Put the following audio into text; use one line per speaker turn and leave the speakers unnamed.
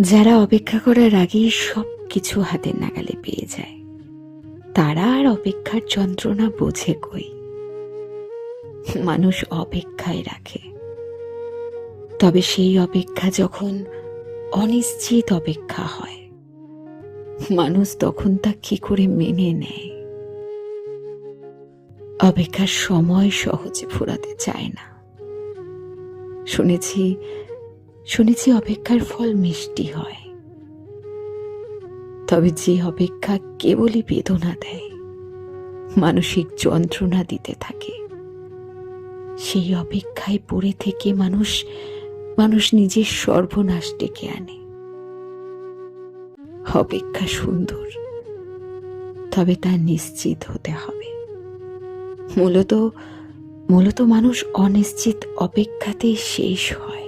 যারা অপেক্ষা করার আগেই সব কিছু হাতের নাগালে পেয়ে যায়, তারা আর অপেক্ষার যন্ত্রণা বোঝে কই? মানুষ অপেক্ষায় রাখে। তবে সেই অপেক্ষা যখন অনিশ্চিত অপেক্ষা হয়, মানুষ তখন তা কি করে মেনে নেয়? অপেক্ষার সময় সহজে ফুরাতে চায় না। শুনেছি শুনেছি অপেক্ষার ফল মিষ্টি হয়। তবে যে অপেক্ষা কেবলই বেদনা দেয়, মানসিক যন্ত্রণা দিতে থাকে। সেই অপেক্ষায় পড়ে থেকে মানুষ মানুষ নিজের সর্বনাশ ডেকে আনে। অপেক্ষা সুন্দর, তবে তা নিশ্চিত হতে হবে। মূলত মূলত মানুষ অনিশ্চিত অপেক্ষাতেই শেষ হয়।